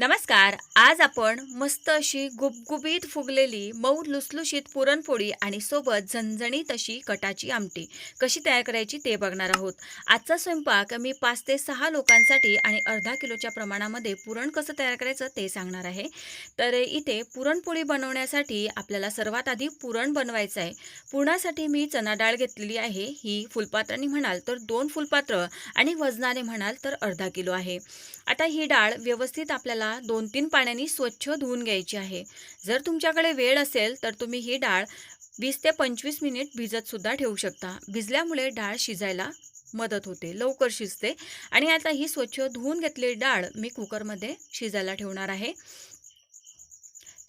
नमस्कार आज आपण मस्त अशी गुबगुबीत फुगलेली मऊ लुसलुशीत पुरणपोळी आणि सोबत झणझणीत अशी कटाची आमटी. कशी तयार करायची ते बघणार आहोत. आजचा स्वयंपाक मी पाच ते सहा लोकांसाठी आणि अर्धा किलोच्या प्रमाणामध्ये पुरण कसं तयार करायचं ते सांगणार आहे. तर इथे पुरणपोळी बनवण्यासाठी आपल्याला सर्वात आधी पुरण बनवायचं आहे. पुरणासाठी मी चना डाळ घेतलेली आहे. ही फुलपात्राने म्हणाल तर दोन फुलपात्र आणि वजनाने म्हणाल तर अर्धा किलो आहे. आता ही डाळ व्यवस्थित आपल्याला दोन तीन पाण्याने स्वच्छ धुवून घ्यायची आहे. जर तुमच्याकडे वेळ असेल तर तुम्ही ही डाळ वीस ते पंचवीस मिनिट भिजतसुद्धा ठेवू शकता. भिजल्यामुळे डाळ शिजायला मदत होते. लवकर शिजते. आणि आता ही स्वच्छ धुवून घेतलेली डाळ मी कुकरमध्ये शिजायला ठेवणार आहे.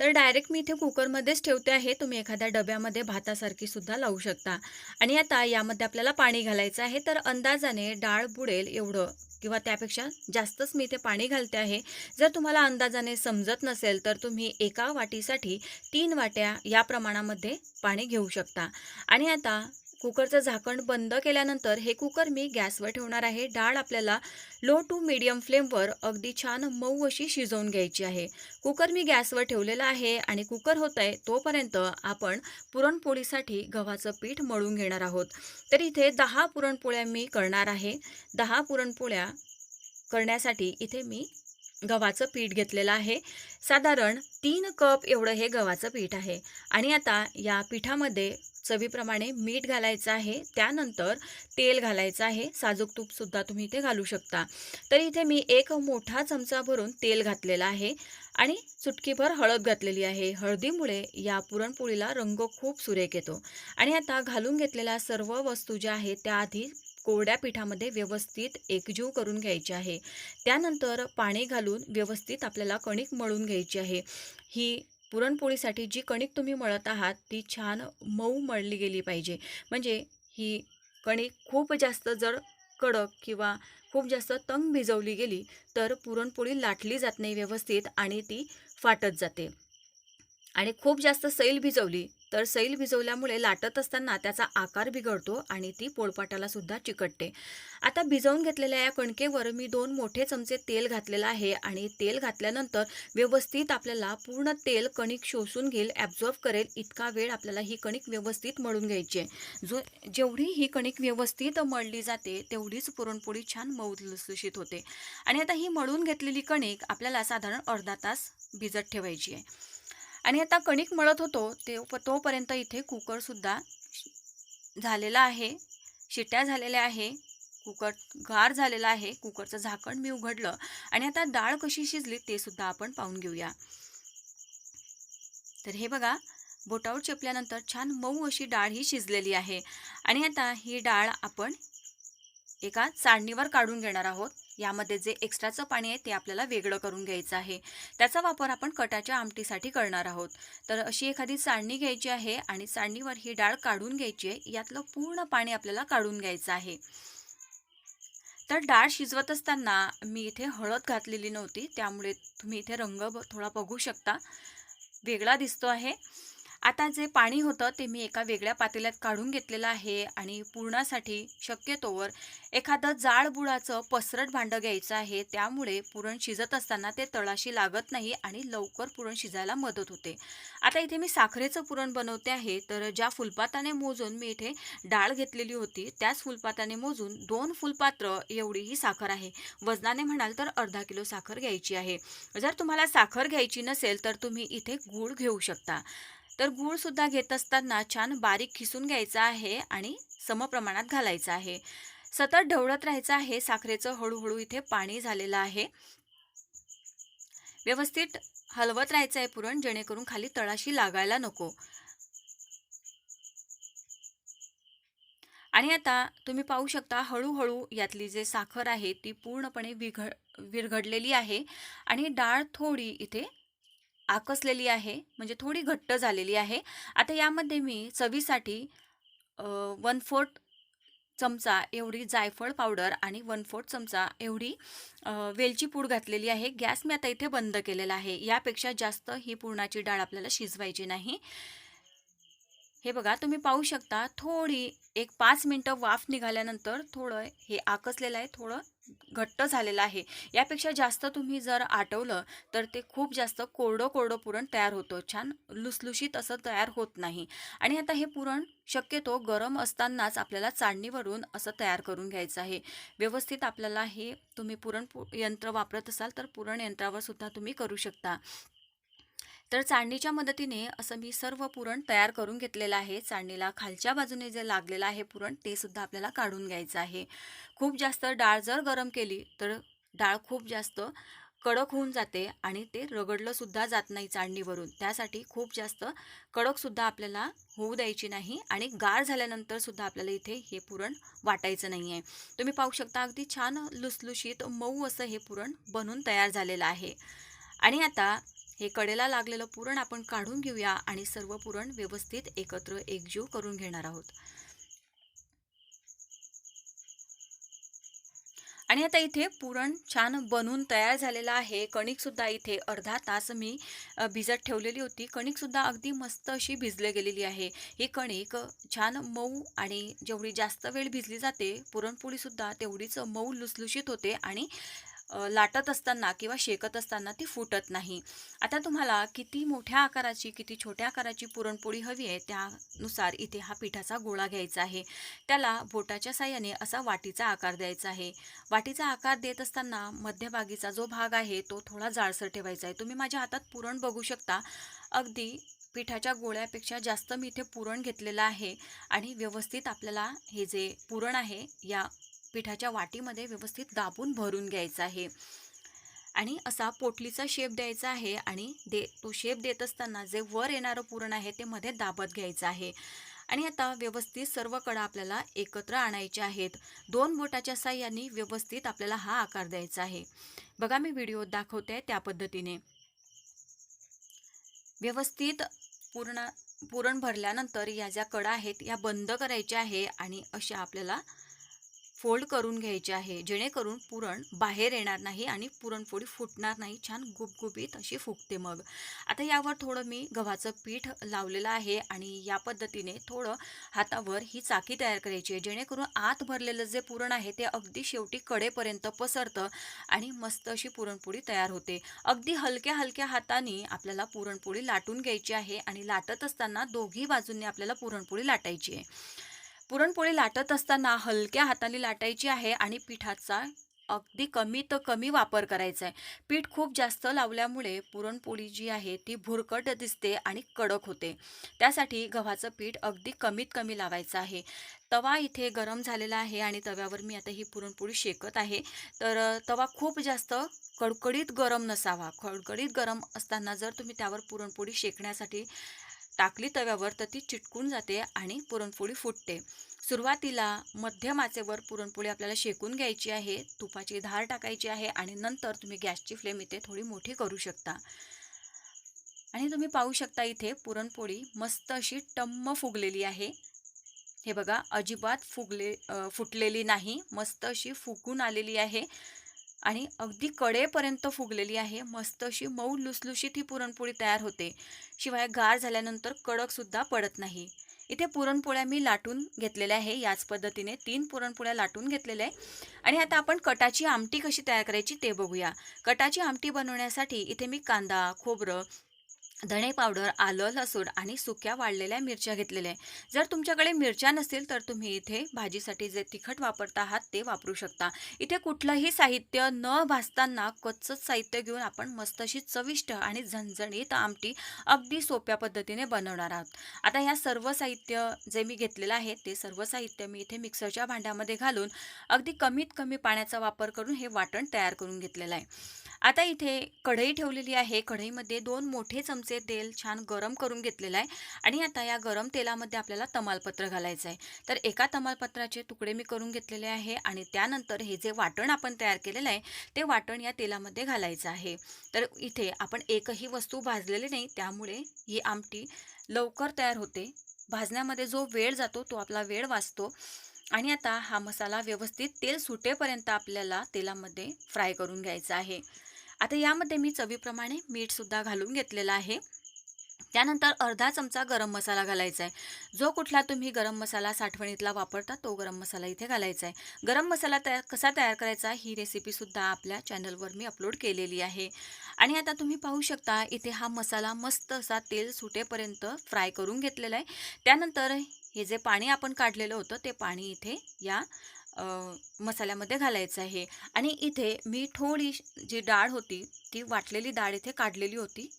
तर डायरेक्ट मी इथे कुकरमध्येच ठेवते आहे. तुम्ही एखाद्या डब्यामध्ये भातासारखी सुद्धा लावू शकता. आणि आता यामध्ये आपल्याला पाणी घालायचं आहे. तर अंदाजाने डाळ बुडेल एवढं किंवा त्यापेक्षा जास्तच मी इथे पाणी घालते आहे. जर तुम्हाला अंदाजाने समजत नसेल तर तुम्ही एका वाटीसाठी तीन वाट्या या प्रमाणामध्ये पाणी घेऊ शकता. आणि आता कुकरचं झाकण बंद केल्यानंतर हे कुकर मी गॅसवर ठेवणार आहे. डाळ आपल्याला लो टू मीडियम फ्लेमवर अगदी छान मऊ अशी शिजवून घ्यायची आहे. कुकर मी गॅसवर ठेवलेला आहे आणि कुकर होत आहे तोपर्यंत आपण पुरणपोळीसाठी गव्हाचं पीठ मळून घेणार आहोत. तर इथे दहा पुरणपोळ्या मी करणार आहे. दहा पुरणपोळ्या करण्यासाठी इथे मी गव्हाचं पीठ घेतलेलं आहे. साधारण तीन कप एवढं हे गव्हाचं पीठ आहे. आणि आता या पिठामध्ये चवीप्रमाणे मीठ घालायचं आहे. त्यानंतर तेल घालायचं आहे. साजूक तूपसुद्धा तुम्ही इथे घालू शकता. तर इथे मी एक मोठा चमचा भरून तेल घातलेला आहे. आणि चुटकीभर हळद घातलेली आहे. हळदीमुळे या पुरणपोळीला रंग खूप सुरेख येतो. आणि आता घालून घेतलेल्या सर्व वस्तू ज्या आहेत त्या आधी कोरड्या पिठामध्ये व्यवस्थित एकजीव करून घ्यायची आहे. त्यानंतर पाणी घालून व्यवस्थित आपल्याला कणिक मळून घ्यायची आहे. ही पुरणपोळीसाठी जी कणिक तुम्ही मळत आहात ती छान मऊ मळली गेली पाहिजे. म्हणजे ही कणिक खूप जास्त जर कडक किंवा खूप जास्त तंग भिजवली गेली तर पुरणपोळी लाटली जात नाही व्यवस्थित आणि ती फाटत जाते. आणि खूप जास्त सैल भिजवली तर सैल भिजवल्यामुळे लाटत असताना त्याचा आकार बिघडतो आणि ती पोळपाटाला सुद्धा चिकटते. आता भिजवून घेतलेल्या या कणकेवर मी दोन मोठे चमचे तेल घातलेलं आहे आणि तेल घातल्यानंतर व्यवस्थित आपल्याला पूर्ण तेल कणिक शोषून घेईल ॲब्झॉर्ब करेल इतका वेळ आपल्याला ही कणिक व्यवस्थित मळून घ्यायची आहे. जो जेवढी ही कणिक व्यवस्थित मळली जाते तेवढीच पुरणपोळी छान मऊ लुसलुशीत होते. आणि आता ही मळून घेतलेली कणिक आपल्याला साधारण अर्धा तास भिजत ठेवायची आहे. आणि आता कणिक मळत होतो ते तोपर्यंत इथे कुकरसुद्धा झालेला आहे. शिट्या झालेल्या आहे कुकर गार झालेला आहे कुकरचं झाकण मी उघडलं आणि आता डाळ कशी शिजली ते सुद्धा आपण पाहून घेऊया. तर हे बघा बोटावर चेपल्यानंतर छान मऊ अशी डाळ ही शिजलेली आहे. आणि आता ही डाळ आपण एका चाळणीवर काढून घेणार आहोत. यामध्ये जे एक्स्ट्राचं पाणी आहे ते आपल्याला वेगळं करून घ्यायचं आहे. त्याचा वापर आपण कटाच्या आमटीसाठी करणार आहोत. तर अशी एखादी चाळणी घ्यायची आहे आणि चाळणीवर ही डाळ काढून घ्यायची आहे. यातलं पूर्ण पाणी आपल्याला काढून घ्यायचं आहे. तर डाळ शिजवत असताना मी इथे हळद घातलेली नव्हती. त्यामुळे तुम्ही इथे रंग ब- थोडा बघू शकता. वेगळा दिसतो आहे. आता जे पाणी होतं ते मी एका वेगळ्या पातेल्यात काढून घेतलेलं आहे आणि पुरणासाठी शक्यतोवर एखादं जाडबुडाचं पसरट भांडं घ्यायचं आहे. त्यामुळे पुरण शिजत असताना ते तळाशी लागत नाही आणि लवकर पुरण शिजायला मदत होते. आता इथे मी साखरेचं पुरण बनवते आहे. तर ज्या फुलपाताने मोजून मी इथे डाळ घेतलेली होती त्याच फुलपाताने मोजून दोन फुलपात्र एवढी ही साखर आहे. वजनाने म्हणाल तर अर्धा किलो साखर घ्यायची आहे. जर तुम्हाला साखर घ्यायची नसेल तर तुम्ही इथे गूळ घेऊ शकता. तर गूळसुद्धा घेत असताना छान बारीक खिसून घ्यायचा आहे आणि समप्रमाणात घालायचं आहे. सतत ढवळत राहायचं आहे. साखरेचं हळूहळू इथे पाणी झालेलं आहे. व्यवस्थित हलवत राहायचं आहे पुरण जेणेकरून खाली तळाशी लागायला नको. आणि आता तुम्ही पाहू शकता हळूहळू यातली जे साखर आहे ती पूर्णपणे विघ विरघडलेली आहे आणि डाळ थोडी इथे आकसलेली आहे म्हणजे थोडी घट्ट झालेली आहे. आता यामध्ये मी चवीसाठी वन फोर्थ चमचा एवढी जायफळ पावडर आणि वन फोर्थ चमचा एवढी वेलची पूड घातलेली आहे. गॅस मी आता इथे बंद केलेला आहे. यापेक्षा जास्त ही पुरणाची डाळ आपल्याला शिजवायची नाही. हे बघा तुम्ही पाहू शकता थोडी एक पाच मिनटं वाफ निघाल्यानंतर थोडं हे आकसलेलं आहे थोडं घट्ट झालेलं आहे. यापेक्षा जास्त तुम्ही जर आटवलं तर ते खूप जास्त कोरडं कोरडं पुरण तयार होतं. छान लुसलुशीत असं तयार होत नाही. आणि आता हे पुरण शक्यतो गरम असतानाच आपल्याला चाळणीवरून असं तयार करून घ्यायचं आहे. व्यवस्थित आपल्याला हे तुम्ही पुरण पु- यंत्र वापरत असाल तर पुरण यंत्रावर सुद्धा तुम्ही करू शकता. तर चाळणीच्या मदतीने असं मी सर्व पुरण तयार करून घेतलेलं आहे. चाळणीला खालच्या बाजूने जे लागलेलं आहे पुरण ते सुद्धा आपल्याला काढून घ्यायचं आहे. खूप जास्त डाळ जर गरम केली तर डाळ खूप जास्त कडक होऊन जाते आणि ते रगडलंसुद्धा जात नाही चाळणीवरून त्यासाठी खूप जास्त कडकसुद्धा आपल्याला होऊ द्यायची नाही आणि गार झाल्यानंतर सुद्धा आपल्याला इथे हे पुरण वाटायचं नाही आहे तुम्ही पाहू शकता अगदी छान लुसलुशीत मऊ असं हे पुरण बनून तयार झालेलं आहे. आणि आता हे कडेला लागलेलं पुरण आपण काढून घेऊया आणि सर्व पुरण व्यवस्थित एकत्र एकजीव करून घेणार आहोत. आणि आता इथे पुरण छान बनून तयार झालेलं आहे. कणिकसुद्धा इथे अर्धा तास मी भिजत ठेवलेली होती. कणिकसुद्धा अगदी मस्त अशी भिजले गेलेली आहे. ही कणिक छान मऊ आणि जेवढी जास्त वेळ भिजली जाते पुरणपोळीसुद्धा तेवढीच मऊ लुसलुशीत होते आणि लाटत असताना किंवा शेकत असताना ती फुटत नाही. आता तुम्हाला किती मोठ्या आकाराची किती छोट्या आकाराची पुरणपोळी हवी आहे त्यानुसार इथे हा पिठाचा गोळा घ्यायचा आहे. त्याला बोटाच्या साह्याने असा वाटीचा आकार द्यायचा आहे. वाटीचा आकार देत असताना मध्यभागीचा जो भाग आहे तो थोडा जाडसर ठेवायचा आहे. तुम्ही माझ्या हातात पुरण बघू शकता. अगदी पिठाच्या गोळ्यापेक्षा जास्त मी इथे पुरण घेतलेलं आहे आणि व्यवस्थित आपल्याला हे जे पुरण आहे या पिठाच्या वाटीमध्ये व्यवस्थित दाबून भरून घ्यायचं आहे. आणि असा पोटलीचा शेप द्यायचा आहे आणि दे तो शेप देत असताना जे वर येणारं पुरण आहे ते मध्ये दाबत घ्यायचं आहे. आणि आता व्यवस्थित सर्व कडा आपल्याला एकत्र आणायच्या आहेत. दोन बोटाच्या साह्याने व्यवस्थित आपल्याला हा आकार द्यायचा आहे. बघा मी व्हिडिओ दाखवते त्या पद्धतीने. व्यवस्थित पूर्ण पुरण भरल्यानंतर या ज्या कडा आहेत या बंद करायच्या आहे आणि अशा आपल्याला फोल्ड करून घ्यायचे आहे जेणेकरून पुरण बाहेर येणार नाही आणि पुरणपोळी फुटणार नाही छान गुबगुबीत अशी फुगते मग. आता यावर थोडं मी गव्हाचं पीठ लावलेलं आहे आणि या पद्धतीने थोडं हातावर ही चाकी तयार करायची आहे जेणेकरून आत भरलेलं जे पुरण आहे ते अगदी शेवटी कडेपर्यंत पसरतं आणि मस्त अशी पुरणपोळी तयार होते. अगदी हलक्या हलक्या हाताने आपल्याला पुरणपोळी लाटून घ्यायची आहे आणि लाटत असताना दोघी बाजूंनी आपल्याला पुरणपोळी लाटायची आहे. पुरणपोळी लाटत असताना हलक्या हाताने लाटायची आहे आणि पिठाचा अगदी कमी तर कमी वापर करायचा आहे. पीठ खूप जास्त लावल्यामुळे पुरणपोळी जी आहे ती भुरकट दिसते आणि कडक होते. त्यासाठी गव्हाचं पीठ अगदी कमीत कमी लावायचं आहे. तवा इथे गरम झालेला आहे आणि तव्यावर मी आता ही पुरणपोळी शेकत आहे. तर तवा खूप जास्त कडकडीत गरम नसावा. कडकडीत गरम असताना जर तुम्ही त्यावर पुरणपोळी शेकण्यासाठी टाकली तव्यावर तर ती चिटकून जाते आणि पुरणपोळी फुटते. सुरुवातीला मध्यम आचेवर पुरणपोळी आपल्याला शेकून घ्यायची आहे तुपाची धार टाकायची आहे आणि नंतर तुम्ही गॅसची फ्लेम इथे थोडी मोठी करू शकता. आणि तुम्ही पाहू शकता इथे पुरणपोळी मस्त अशी टम्म फुगलेली आहे. हे बघा अजिबात फुगले फुटलेली नाही मस्त अशी फुगून आलेली आहे. आणि अगदी कडेपर्यंत फुगलेली आहे. मस्त अशी मऊ लुसलुशीत ही पुरणपोळी तयार होते. शिवाय गार झाल्यानंतर कडकसुद्धा पडत नाही. इथे पुरणपोळ्या मी लाटून घेतलेल्या आहे. याच पद्धतीने तीन पुरणपोळ्या लाटून घेतलेल्या आहे. आणि आता आपण कटाची आमटी कशी तयार करायची ते बघूया. कटाची आमटी बनवण्यासाठी इथे मी कांदा खोबरं धणे पावडर आलं लसूण आणि सुक्या वाळलेल्या मिरच्या घेतलेल्या आहे जर तुमच्याकडे मिरच्या नसतील तर तुम्ही इथे भाजीसाठी जे तिखट वापरता आहात ते वापरू शकता. इथे कुठलंही साहित्य न भाजताना कच्चंच साहित्य घेऊन आपण मस्त अशी चविष्ट आणि झणझणीत आमटी अगदी सोप्या पद्धतीने बनवणार आहोत. आता ह्या सर्व साहित्य जे मी घेतलेलं आहे ते सर्व साहित्य मी इथे मिक्सरच्या भांड्यामध्ये घालून अगदी कमीत कमी पाण्याचा वापर करून हे वाटण तयार करून घेतलेलं आहे. आता इथे कढई ठेवलेली आहे. कढईमध्ये दोन मोठे चमचे तेल छान गरम करून घेतलेलं आहे आणि आता या गरम तेलामध्ये आपल्याला तमालपत्र घालायचं आहे. तर एका तमालपत्राचे तुकडे मी करून घेतलेले आहे आणि त्यानंतर हे जे वाटण आपण तयार केलेलं आहे ते वाटण या तेलामध्ये घालायचं आहे. तर इथे आपण एकही वस्तू भाजलेली नाही त्यामुळे ही आमटी लवकर तयार होते. भाजण्यामध्ये जो वेळ जातो तो आपला वेळ वाचतो. आणि आता हा मसाला व्यवस्थित तेल सुटेपर्यंत आपल्याला तेलामध्ये फ्राय करून घ्यायचा आहे. आता यामध्ये मी चवीप्रमाणे मीठसुद्धा घालून घेतलेलं आहे. त्यानंतर अर्धा चमचा गरम मसाला घालायचा आहे. जो कुठला तुम्ही गरम मसाला साठवणीतला वापरता तो गरम मसाला इथे घालायचा आहे. गरम मसाला तयार कसा तयार करायचा ही रेसिपीसुद्धा आपल्या चॅनलवर मी अपलोड केलेली आहे. आणि आता तुम्ही पाहू शकता इथे हा मसाला मस्त असा तेल सुटेपर्यंत फ्राय करून घेतलेला आहे. त्यानंतर हे जे पाणी आपण काढलेलं होतं ते पाणी इथे या मसाल्यामध्ये घालायचं आहे. आणि इथे मी थोडी जी डाळ होती ती वाटलेली डाळ इथे काढलेली होती.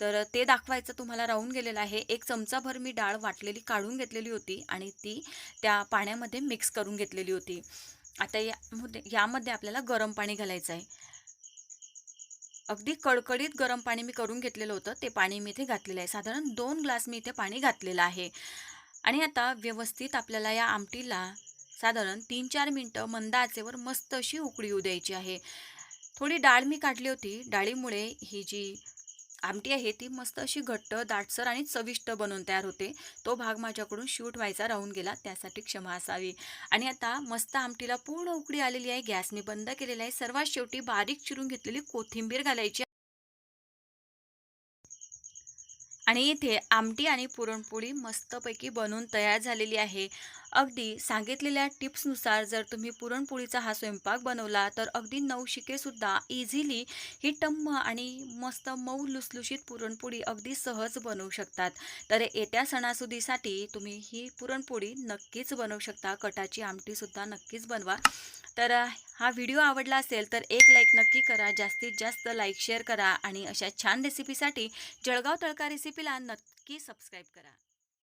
तर ते दाखवायचं तुम्हाला राहून गेलेलं आहे. एक चमचाभर मी डाळ वाटलेली काढून घेतलेली होती आणि ती त्या पाण्यामध्ये मिक्स करून घेतलेली होती. आता यामध्ये यामध्ये आपल्याला गरम पाणी घालायचं आहे. अगदी कडकडीत गरम पाणी मी करून घेतलेलं होतं. ते पाणी मी इथे घातलेलं आहे. साधारण दोन ग्लास मी इथे पाणी घातलेलं आहे. आणि आता व्यवस्थित आपल्याला या आमटीला साधारण तीन चार मिनटं मंद आचेवर मस्त अशी उकळी येऊ द्यायची आहे. थोडी डाळ मी काढली होती. डाळीमुळे ही जी आमटी आहे ती मस्त अशी घट्ट दाटसर आणि चविष्ट बनवून तयार होते. तो भाग माझ्याकडून शूट व्हायचा राहून गेला त्यासाठी क्षमा असावी. आणि आता मस्त आमटीला पूर्ण उकळी आलेली आहे. गॅसने बंद केलेला आहे. सर्वात शेवटी बारीक चिरून घेतलेली कोथिंबीर घालायची आणि इथे आमटी आणि पुरणपोळी मस्तपैकी बनवून तयार झालेली आहे. अगदी सांगितलेल्या टिप्सनुसार जर तुम्ही पुरणपोळीचा हा स्वयंपाक बनवला तर अगदी नवशिकेसुद्धा इझिली ही टम्म आणि मस्त मऊ लुसलुशीत पुरणपोळी अगदी सहज बनवू शकतात. तर येत्या सणासुदीसाठी तुम्ही ही पुरणपोळी नक्कीच बनवू शकता. कटाची आमटीसुद्धा नक्कीच बनवा. तर हा व्हिडिओ आवडला असेल तर एक लाईक नक्की करा. जास्तीत जास्त लाईक शेअर करा आणि अशा छान रेसिपीसाठी जळगाव तळका रेसिपीला नक्की सबस्क्राईब करा.